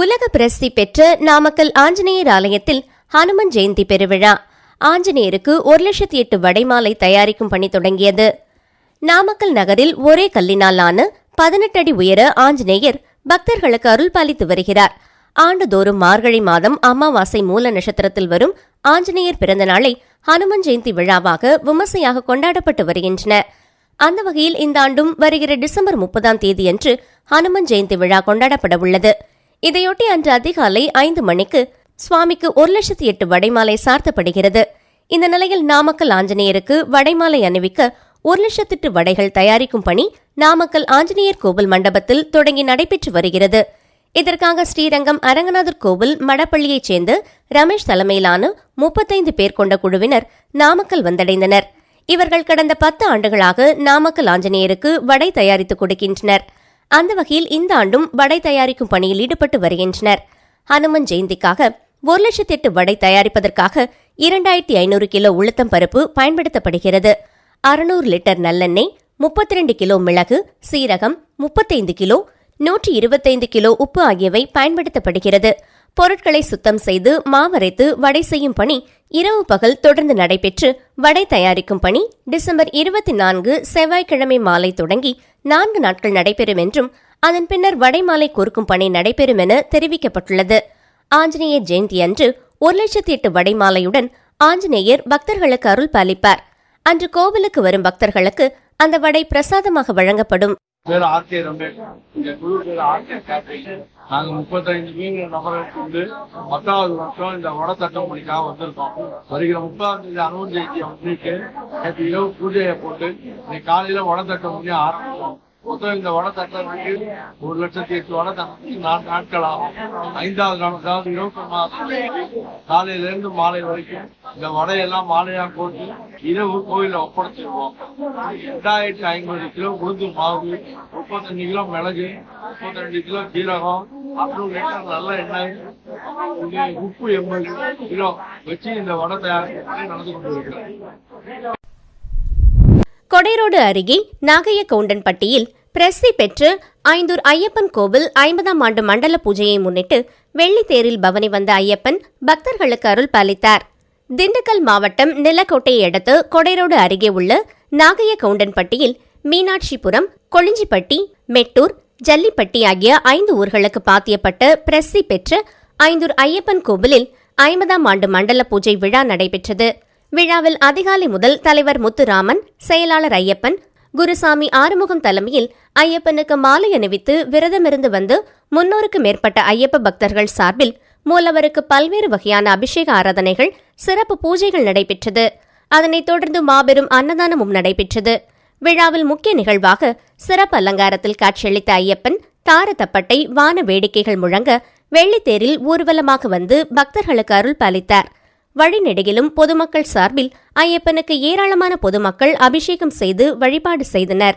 உலக பிரசித்தி பெற்ற நாமக்கல் ஆஞ்சநேயர் ஆலயத்தில் ஹனுமன் ஜெயந்தி பெருவிழா. ஆஞ்சநேயருக்கு ஒரு லட்சத்தி எட்டு வடைமாலை தயாரிக்கும் பணி தொடங்கியது. நாமக்கல் நகரில் ஒரே கல்லினால் ஆன பதினெட்டு அடி உயர ஆஞ்சநேயர் பக்தர்களுக்கு அருள் பாலித்து வருகிறார். ஆண்டுதோறும் மார்கழி மாதம் அமாவாசை மூல நட்சத்திரத்தில் வரும் ஆஞ்சநேயர் பிறந்த நாளை ஹனுமன் ஜெயந்தி விழாவாக விமர்சையாக கொண்டாடப்பட்டு வருகின்றன அந்த வகையில் இந்த ஆண்டும் வருகிற டிசம்பர் முப்பதாம் தேதியன்று ஹனுமன் ஜெயந்தி விழா கொண்டாடப்பட உள்ளது இதையொட்டி அன்று அதிகாலை ஐந்து மணிக்கு சுவாமிக்கு ஒரு லட்சத்தி எட்டு வடைமாலை சார்த்தப்படுகிறது. இந்த நிலையில் நாமக்கல் ஆஞ்சநேயருக்கு வடைமாலை அணிவிக்க ஒரு லட்சத்தெட்டு வடைகள் தயாரிக்கும் பணி நாமக்கல் ஆஞ்சநேயர் கோவில் மண்டபத்தில் தொடங்கி நடைபெற்று வருகிறது. இதற்காக ஸ்ரீரங்கம் அரங்கநாதர் கோவில் மடப்பள்ளியைச் சேர்ந்த ரமேஷ் தலைமையிலான முப்பத்தைந்து பேர் கொண்ட குழுவினர் நாமக்கல் வந்தடைந்தனர். இவர்கள் கடந்த பத்து ஆண்டுகளாக நாமக்கல் ஆஞ்சநேயருக்கு வடை தயாரித்துக் கொடுக்கின்றனர். அந்த வகையில் இந்த ஆண்டும் வடை தயாரிக்கும் பணியில் ஈடுபட்டு வருகின்றனர். ஹனுமன் ஜெயந்திக்காக ஒரு லட்சத்தி எட்டு வடை தயாரிப்பதற்காக இரண்டாயிரத்தி ஐநூறு கிலோ உளுத்தம் பருப்பு பயன்படுத்தப்படுகிறது. அறுநூறு லிட்டர் நல்லெண்ணெய் முப்பத்தி ரெண்டு கிலோ மிளகு சீரகம் முப்பத்தைந்து கிலோ நூற்றி இருபத்தைந்து கிலோ உப்பு ஆகியவை பயன்படுத்தப்படுகிறது. பொருட்களை சுத்தம் செய்து மாவரைத்து வடை செய்யும் பணி இரவு பகல் தொடர்ந்து நடைபெற்று வடை தயாரிக்கும் பணி டிசம்பர் இருபத்தி நான்கு செவ்வாய்க்கிழமை மாலை தொடங்கி நான்கு நாட்கள் நடைபெறும் என்றும் அதன் பின்னர் வடைமாலை கோர்க்கும் பணி நடைபெறும் என தெரிவிக்கப்பட்டுள்ளது. ஆஞ்சநேயர் ஜெயந்தி அன்று ஒரு லட்சத்தி எட்டு வடைமாலையுடன் ஆஞ்சநேயர் பக்தர்களுக்கு அருள் பாலிப்பார். அன்று கோவிலுக்கு வரும் பக்தர்களுக்கு அந்த வடை பிரசாதமாக வழங்கப்படும். பேர் ஆர்கே ரமேஷ். இந்த குழு பேர் ஆர்கே கேட்டரிங் நாங்க முப்பத்தைந்து மீன் நபர்களுக்கு வந்து பத்தாவது வருஷம் இந்த வடத்தட்டம் மணிக்காக வந்திருக்கோம். வருகிற முப்பதாம் தேதி அனுமதி ஜெயந்தியை முன்னிட்டு நேற்று இரவு பூஜையை போட்டு இன்னைக்கு காலையில வட மணி ஆரம்பிச்சோம். மொத்தம் இந்த வடை மணிக்கு ஒரு லட்சத்தி எட்டு வடத்தட்டம் நான்கு நாட்கள் ஆகும். ஐந்தாவது நாள் அதாவது இருபத்தி மாதம் காலையில இருந்து மாலை வரைக்கும் இந்த வடையெல்லாம் மாலையா போட்டு இரவு கோயில ஒப்படைச்சிருவோம். ரெண்டாயிரத்தி ஐம்பது கிலோ உளுந்து மாவு முப்பத்தஞ்சு கிலோ மிளகு முப்பத்தஞ்சு கிலோ ஜீரகம் அப்புறம் லிட்டர் நல்ல எண்ணெய் உப்பு எண்பது கிலோ வச்சு இந்த வடை தயாரிக்க நடந்து கொண்டு கொடைரோடு அருகே நாகைய கவுண்டன்பட்டியில் பிரசித்தி பெற்று ஐந்தூர் ஐயப்பன் கோவில் ஐம்பதாம் ஆண்டு மண்டல பூஜையை முன்னிட்டு வெள்ளித்தேரில் பவனி வந்த ஐயப்பன் பக்தர்களுக்கு அருள் பாலித்தார். திண்டுக்கல் மாவட்டம் நிலக்கோட்டையை அடுத்து கொடைரோடு அருகே உள்ள நாகைய கவுண்டன்பட்டியில் மீனாட்சிபுரம் கொளிஞ்சிப்பட்டி மெட்டூர் ஜல்லிப்பட்டி ஆகிய ஐந்து ஊர்களுக்கு பாத்தியப்பட்ட பிரசித்தி பெற்ற ஐந்தூர் ஐயப்பன் கோவிலில் ஐம்பதாம் ஆண்டு மண்டல பூஜை விழா நடைபெற்றது. விழாவில் அதிகாலை முதல் தலைவர் முத்துராமன் செயலாளர் ஐயப்பன் குருசாமி ஆறுமுகம் தலைமையில் ஐயப்பனுக்கு மாலை அணிவித்து விரதமிருந்து வந்து முன்னூறுக்கு மேற்பட்ட ஐயப்ப பக்தர்கள் சார்பில் மூலவருக்கு பல்வேறு வகையான அபிஷேக ஆராதனைகள் சிறப்பு பூஜைகள் நடைபெற்றது. அதனைத் தொடர்ந்து மாபெரும் அன்னதானமும் நடைபெற்றது. விழாவில் முக்கிய நிகழ்வாக சிறப்பு அலங்காரத்தில் காட்சியளித்த ஐயப்பன் தாரத்தப்பட்டை வான வேடிக்கைகள் முழங்க வெள்ளித்தேரில் ஊர்வலமாக வந்து பக்தர்களுக்கு அருள் பாலித்தார். வழிநெடுகிலும் பொதுமக்கள் சார்பில் ஐயப்பனுக்கு ஏராளமான பொதுமக்கள் அபிஷேகம் செய்து வழிபாடு செய்தனர்.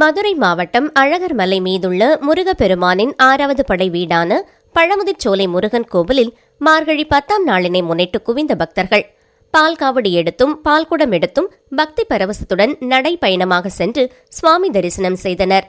மதுரை மாவட்டம் அழகர்மலை மீதுள்ள முருகப்பெருமானின் ஆறாவது படை வீடான பழமுதிர்ச்சோலை முருகன் கோவிலில் மார்கழி பத்தாம் நாளினை முன்னிட்டு குவிந்த பக்தர்கள். பால் காவடி எடுத்தும் பால்குடம் எடுத்தும் பக்தி பரவசத்துடன் நடைப்பயணமாக சென்று சுவாமி தரிசனம் செய்தனர்.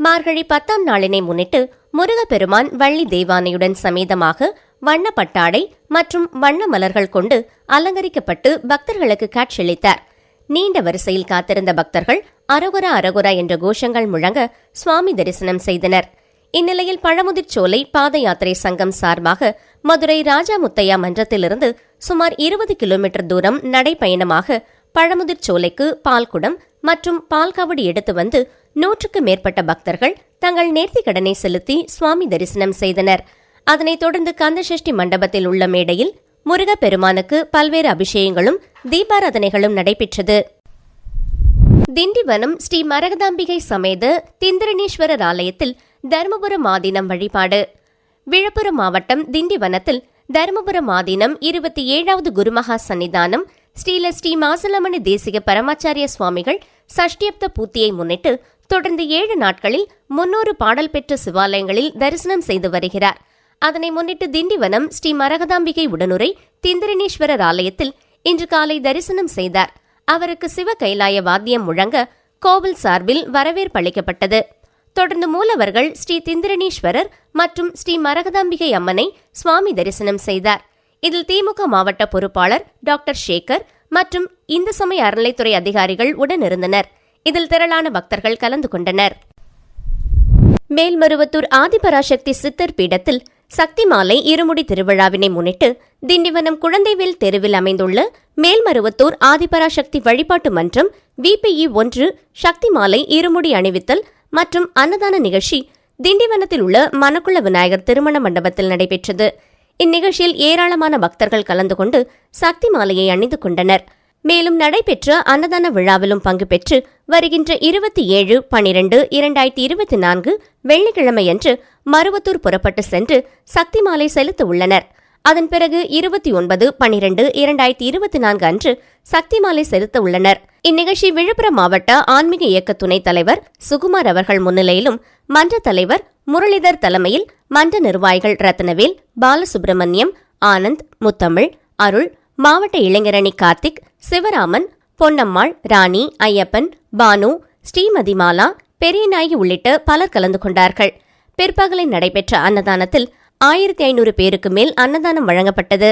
மார்கழி பத்தாம் நாளினை முன்னிட்டு முருகப்பெருமான் வள்ளி தெய்வானையுடன் சமேதமாக வண்ண பட்டாடை மற்றும் வண்ண மலர்கள் கொண்டு அலங்கரிக்கப்பட்டு பக்தர்களுக்கு காட்சியளித்தார். நீண்ட வரிசையில் காத்திருந்த பக்தர்கள் அரகுரா அரகுரா என்ற கோஷங்கள் முழங்க சுவாமி தரிசனம் செய்தனர். இந்நிலையில் பழமுதிர்ச்சோலை பாத யாத்திரை சங்கம் சார்பாக மதுரை ராஜா முத்தையா மன்றத்திலிருந்து சுமார் இருபது கிலோமீட்டர் தூரம் நடைப்பயணமாக பழமுதிர்ச்சோலைக்கு பால்குடம் மற்றும் பால்காவடி எடுத்து வந்து நூற்றுக்கு மேற்பட்ட பக்தர்கள் தங்கள் நேர்த்திக் கடனை செலுத்தி சுவாமி தரிசனம் செய்தனர். அதனைத் தொடர்ந்து கந்தசஷ்டி மண்டபத்தில் உள்ள மேடையில் முருகப்பெருமானுக்கு பல்வேறு அபிஷேகங்களும் தீபாராதனைகளும் நடைபெற்றது. திண்டிவனம் ஸ்ரீ மரகதாம்பிகை சமேத திந்திரணீஸ்வரர் ஆலயத்தில் தருமபுரம் ஆதீனம் வழிபாடு. விழுப்புரம் மாவட்டம் திண்டிவனத்தில் தருமபுரம் ஆதீனம் இருபத்தி ஏழாவது குருமகா சன்னிதானம் ஸ்ரீல ஸ்ரீ மாசலமணி தேசிக பரமாச்சாரிய சுவாமிகள் சஷ்டியப்த பூத்தியை முன்னிட்டு தொடர்ந்து ஏழு நாட்களில் முன்னூறு பாடல் பெற்ற சிவாலயங்களில் தரிசனம் செய்து வருகிறார். அதனை முன்னிட்டு திண்டிவனம் ஸ்ரீ மரகதாம்பிகை உடனுரை திந்திரணீஸ்வரர் ஆலயத்தில் இன்று காலை தரிசனம் செய்தார். அவருக்கு சிவ கைலாய வாத்தியம் முழங்க கோவில் சார்பில் வரவேற்பளிக்கப்பட்டது தொடர்ந்து மூலவர்கள் ஸ்ரீ திந்திரணீஸ்வரர் மற்றும் ஸ்ரீ மரகதாம்பிகை அம்மனை சுவாமி தரிசனம் செய்தார். இதில் திமுக மாவட்ட பொறுப்பாளர் டாக்டர் சேகர் மற்றும் இந்து சமய அறநிலைத்துறை அதிகாரிகள் உடனிருந்தனர். இதில் திரளான பக்தர்கள் கலந்து கொண்டனர். மேல்மருவத்தூர் ஆதிபராசக்தி சித்தர் பீடத்தில் சக்தி மாலை இருமுடி திருவிழாவினை முன்னிட்டு திண்டிவனம் குழந்தைவேல் தெருவில் அமைந்துள்ள மேல்மருவத்தூர் ஆதிபராசக்தி வழிபாட்டு மன்றம் விபிஇ ஒன்று சக்தி மாலை இருமுடி அணிவித்தல் மற்றும் அன்னதான நிகழ்ச்சி திண்டிவனத்தில் உள்ள மணக்குள விநாயகர் திருமண மண்டபத்தில் நடைபெற்றது. இந்நிகழ்ச்சியில் ஏராளமான பக்தர்கள் கலந்து கொண்டு சக்தி மாலையை அணிந்து கொண்டனர். மேலும் நடைபெற்ற அன்னதான விழாவிலும் பங்கு பெற்று வருகின்ற இருபத்தி ஏழு பனிரெண்டு இரண்டாயிரத்தி இருபத்தி நான்கு வெள்ளிக்கிழமையன்று மருவத்தூர் புறப்பட்டு சென்று சக்தி மாலை செலுத்த உள்ளனர் அதன் பிறகு இருபத்தி ஒன்பது பனிரெண்டு இரண்டாயிரத்தி இருபத்தி நான்கு அன்று சக்தி மாலை செலுத்த உள்ளனர் இந்நிகழ்ச்சி விழுப்புரம் மாவட்ட ஆன்மீக இயக்க துணைத் தலைவர் சுகுமார் அவர்கள் முன்னிலையிலும் மன்ற தலைவர் முரளிதர் தலைமையில் மன்ற நிர்வாகிகள் ரத்னவேல் பாலசுப்ரமணியம் ஆனந்த் முத்தமிழ் அருள் மாவட்ட இளைஞரணி கார்த்திக் சிவராமன் பொன்னம்மாள் ராணி ஐயப்பன் பானு ஸ்ரீமதிமாலா பெரியநாயகி உள்ளிட்ட பலர் கலந்து கொண்டார்கள். பிற்பகலில் நடைபெற்ற அன்னதானத்தில் ஆயிரத்தி ஐநூறு பேருக்கு மேல் அன்னதானம் வழங்கப்பட்டது.